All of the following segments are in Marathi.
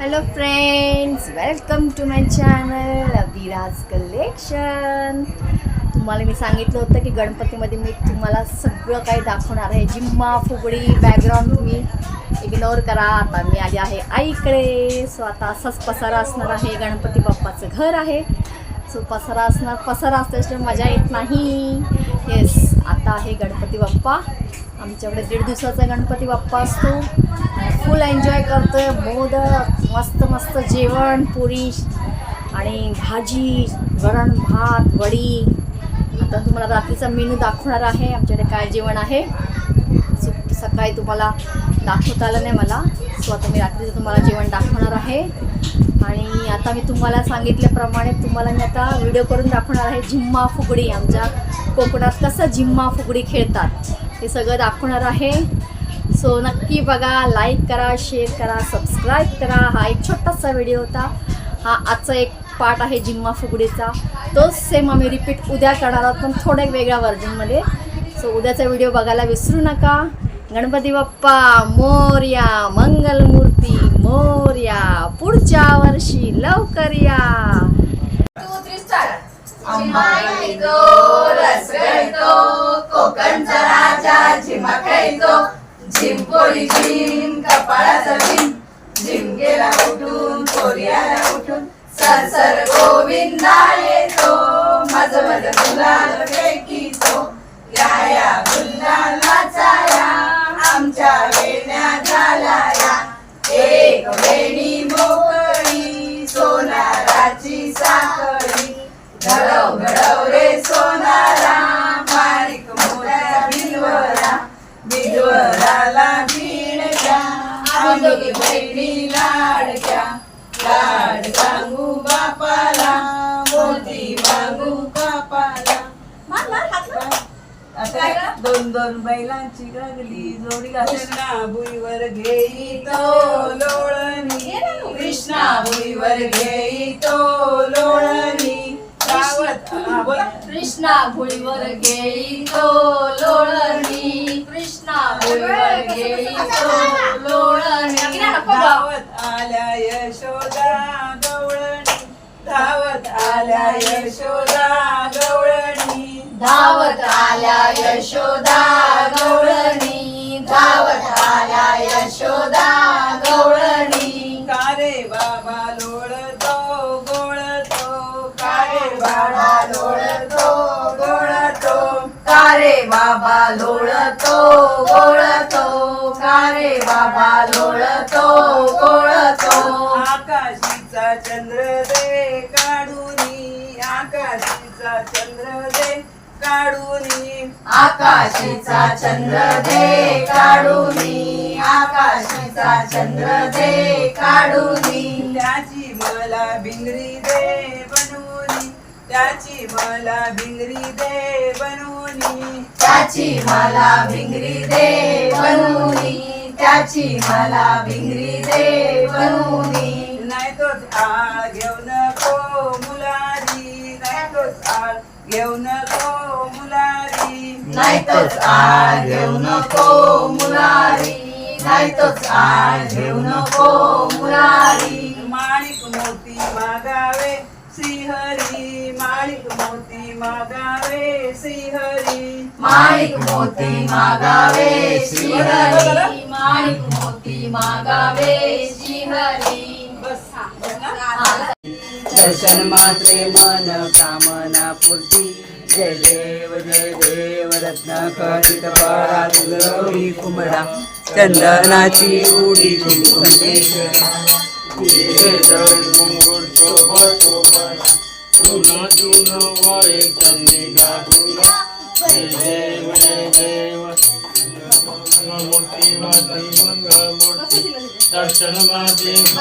Hello friends welcome to my channel Abhiraj collection तुम्हाला मी सांगितलं होतं की गणपतीमध्ये मी तुम्हाला सगळं काही दाखवणार आहे. जिम्मा फुगडी बॅकग्राऊंड तुम्ही इग्नोर करा. आता मी आली आहे आईकडे. सो आता असाच पसारा असणार आहे. गणपती बाप्पाचं घर आहे. सो पसारा असणार पसारा असल्याशिवाय मजा येत नाही. येस आता आहे गणपती बाप्पा. आमच्याकडे दीड दिवसाचा गणपती बाप्पा असतो. फुल एन्जॉय करतोय. मोदक मस्त जेवण पुरी आणि भाजी वरण भात वडी. आता तुम्हाला रात्रीचा मेनू दाखवणार आहे. आमच्याकडे काय जेवण आहे? सकाळी तुम्हाला दाखवता आलं नाही मला. सो आता मी रात्रीचं तुम्हाला जेवण दाखवणार आहे. आणि आता मी तुम्हाला सांगितल्याप्रमाणे तुम्हाला मी आता व्हिडिओ करून दाखवणार आहे झिम्मा फुगडी. आमच्या कोकणात कसं झिम्मा फुगडी खेळतात हे सगळं दाखवणार आहे. सो नक्की बघा लाईक करा शेअर करा सबस्क्राईब करा. हा एक छोटासा व्हिडिओ होता. हा आजचा एक पार्ट आहे जिम्मा फुगडीचा. तोच सेम आम्ही रिपीट उद्या करणार आहोत पण थोड्या वेगळ्या व्हर्जनमध्ये सो उद्याचा व्हिडिओ बघायला विसरू नका. गणपती बाप्पा मोर्या मंगलमूर्ती मोर्या पुढच्या वर्षी लवकर या. कोकणचा राजा झिमा खेळतो. झिम पोरी झिम कपाळाचा झिम झिम उठून कोरियाला उठून सर सर गोविंदा येतो. मज मज गुलाल फेकीतो. या या गुल्हाल चाया आमच्या वेण्या झालाया. एक वेणी मोकळी सोनाराची साखळी. घडव आम्ही बहिणी लाडक्या लाड सांगू बापाला मोती मागू आता दोन दोन बैलांची गगली जोडी कृष्णा भुईवर घेई तो लोळणी. कृष्णा भुईवर घेई तो लोळणी. कृष्णा. भुळीवर गेली तो लोळणी. कृष्णा भुळीवर लोळणी धावत आल्या यशोदा गवळणी धावत आल्या यशोदा गवळणी धावत आल्या यशोदा गवळणी धावत आल्या यशोदा गवळणी कारे बाबा लोळतो गोळतो कारे बाबा लोळतो कारे बाबा लोळतो गोळतो कारे बाबा लोळतो गोळतो आकाशीचा चंद्र दे काढूनी आकाशीचा चंद्र दे काढूनी. आकाशीचा चंद्र दे काढूनी आकाशीचा चंद्र दे काढूनी. त्याची मला भिंगरी दे बनवूनी त्याची मला भिंगरी दे बनवूनी. त्याची मला भिंगरी दे बनवूनी. त्याची मला भिंगरी दे बनवूनी. नाही तोच आळ घेऊ नको मुलारी. नाही तोच आळ घेऊ नको मुलारी. नाही तोच आळ घेऊ नको मुलारी. नाही तोच आळ घेऊ नको मुलारी. माणिक मोती मागावे श्रीहरी. माणिक मोती मागावे श्रीहरी. माणिक मोती मागावे श्रीहरी. माणिक मोती मागावे श्रीहरी. दर्शन मात्रे मन कामना पूर्ती. जय देव जय देव रत्न कथित पळा गौरी कुमरा चंदनाची उडी कुंकुमेश्वरा. दर्शन त्यांनी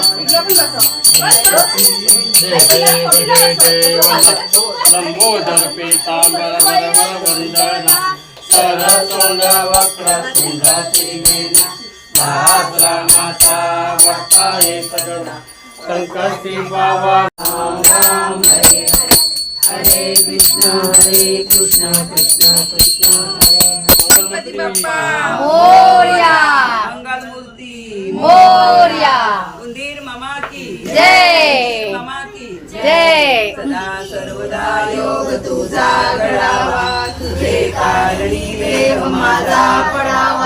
जय देव जय देव लंबोदर पीतांबर वरवर वंदन सरसोंड वक्र सुंदती गेला माता वक्ता हे सगळं संकटे बाबा राम हरे कृष्ण हरे कृष्ण कृष्ण कृष्ण हरे गणपती बाप्पा मोरया। मंगल मूर्ती मोरया। उंदीर मामा की। जय। मामा की। जय। सदा सर्वदा योग तुझा घडावा तुझे कारणी देव माझा पडावा.